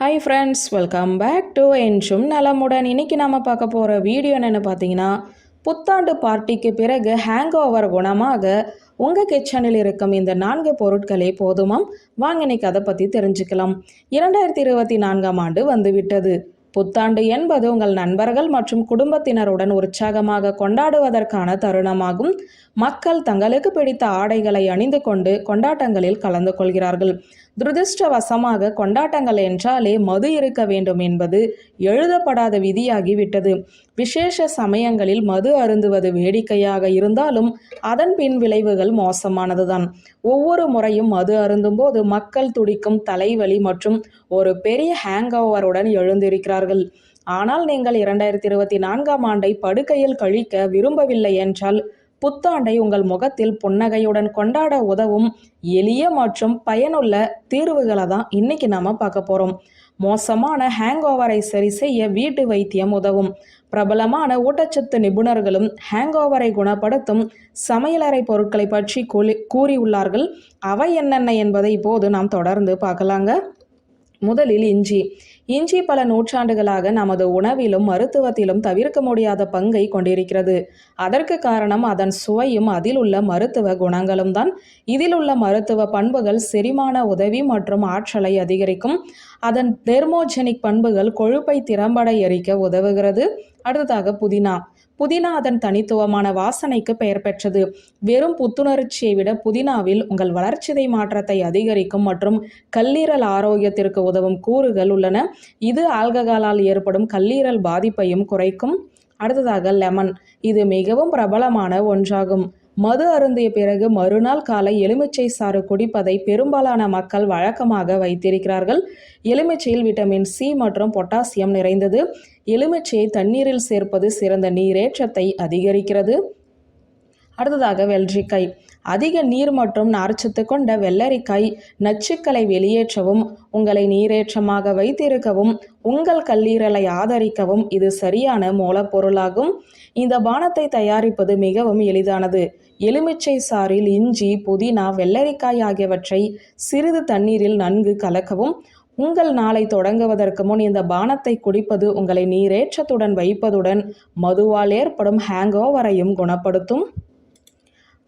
Hi friends welcome back to என்ஷும் நலமுடன் இன்னைக்கு நாம் பார்க்க போகிற வீடியோ என்னென்னு பார்த்தீங்கன்னா புத்தாண்டு பார்ட்டிக்கு பிறகு ஹேங் ஓவர் குணமாக உங்கள் கிச்சனில் இருக்கும் இந்த நான்கு பொருட்களே போதுமாம். வாங்க இன்னைக்கு அதை பற்றி தெரிஞ்சுக்கலாம். இரண்டாயிரத்தி இருபத்தி நான்காம் ஆண்டு வந்துவிட்டது. புத்தாண்டு என்பது உங்கள் நண்பர்கள் மற்றும் குடும்பத்தினருடன் உற்சாகமாக கொண்டாடுவதற்கான தருணமாகும். மக்கள் தங்களுக்கு பிடித்த ஆடைகளை அணிந்து கொண்டு கொண்டாட்டங்களில் கலந்து கொள்கிறார்கள். துரதிருஷ்டவசமாக கொண்டாட்டங்கள் என்றாலே மது இருக்க வேண்டும் என்பது எழுதப்படாத விதியாகிவிட்டது. விசேஷ சமயங்களில் மது அருந்துவது வேடிக்கையாக இருந்தாலும் அதன் பின் விளைவுகள் மோசமானதுதான். ஒவ்வொரு முறையும் மது அருந்தும்போது மக்கள் துடிக்கும் தலைவலி மற்றும் ஒரு பெரிய ஹேங் ஓவருடன் எழுந்திருக்கிறார்கள். ஆனால் நீங்கள் இரண்டாயிரத்தி இருபத்தி நான்காம் ஆண்டை படுக்கையில் கழிக்க விரும்பவில்லை என்றால் புத்தாண்டை உங்கள் முகத்தில் புன்னகையுடன் கொண்டாட உதவும் எளிய மற்றும் பயனுள்ள தீர்வுகளை தான் இன்னைக்கு நாம பார்க்க போறோம். மோசமான ஹேங் ஓவரை சரி செய்ய வீட்டு வைத்தியம் உதவும். பிரபலமான ஊட்டச்சத்து நிபுணர்களும் ஹேங் ஓவரை குணப்படுத்தும் சமையலறை பொருட்களை பற்றி கூறி கூறியுள்ளார்கள். அவை என்னென்ன என்பதை இப்போது நாம் தொடர்ந்து பார்க்கலாங்க. முதலில் இஞ்சி. இஞ்சி பல நூற்றாண்டுகளாக நமது உணவிலும் மருத்துவத்திலும் தவிர்க்க முடியாத பங்கை கொண்டிருக்கிறது. அதற்கு காரணம் அதன் சுவையும் அதில் உள்ள மருத்துவ குணங்களும் தான். இதில் உள்ள மருத்துவ பண்புகள் செரிமான உதவி மற்றும் ஆற்றலை அதிகரிக்கும். அதன் தெர்மோஜெனிக் பண்புகள் கொழுப்பை திறம்பட எரிக்க உதவுகிறது. அடுத்ததாக புதினா. புதினா அதன் தனித்துவமான வாசனைக்கு பெயர் பெற்றது. வெறும் புத்துணர்ச்சியை விட புதினாவில் உங்கள் வளர்ச்சிதை மாற்றத்தை அதிகரிக்கும் மற்றும் கல்லீரல் ஆரோக்கியத்திற்கு உதவும் கூறுகள் உள்ளன. இது ஆல்கஹாலால் ஏற்படும் கல்லீரல் பாதிப்பையும் குறைக்கும். அடுத்ததாக லெமன். இது மிகவும் பிரபலமான ஒன்றாகும். மது அருந்திய பிறகு மறுநாள் காலை எலுமிச்சை சாறு குடிப்பதை பெரும்பாலான மக்கள் வழக்கமாக வைத்திருக்கிறார்கள். எலுமிச்சையில் விட்டமின் சி மற்றும் பொட்டாசியம் நிறைந்தது. எலுமிச்சையை தண்ணீரில் சேர்ப்பது சிறந்த நீரேற்றத்தை அதிகரிக்கிறது. அடுத்ததாக வெள்ளரிக்காய். அதிக நீர் மற்றும் நார்ச்சத்து கொண்ட வெள்ளரிக்காய் நச்சுக்களை வெளியேற்றவும் உங்களை நீரேற்றமாக வைத்திருக்கவும் உங்கள் கல்லீரலை ஆதரிக்கவும் இது சரியான மூலப்பொருளாகும். இந்த பானத்தை தயாரிப்பது மிகவும் எளிதானது. எலுமிச்சை சாறில் இஞ்சி புதினா வெள்ளரிக்காய் ஆகியவற்றை சிறிது தண்ணீரில் நன்கு கலக்கவும். உங்கள் நாளை தொடங்குவதற்கு முன் இந்த பானத்தை குடிப்பது உங்களை நீரேற்றத்துடன் வைப்பதுடன் மதுவால் ஏற்படும் ஹேங் ஓவரையும் குணப்படுத்தும்.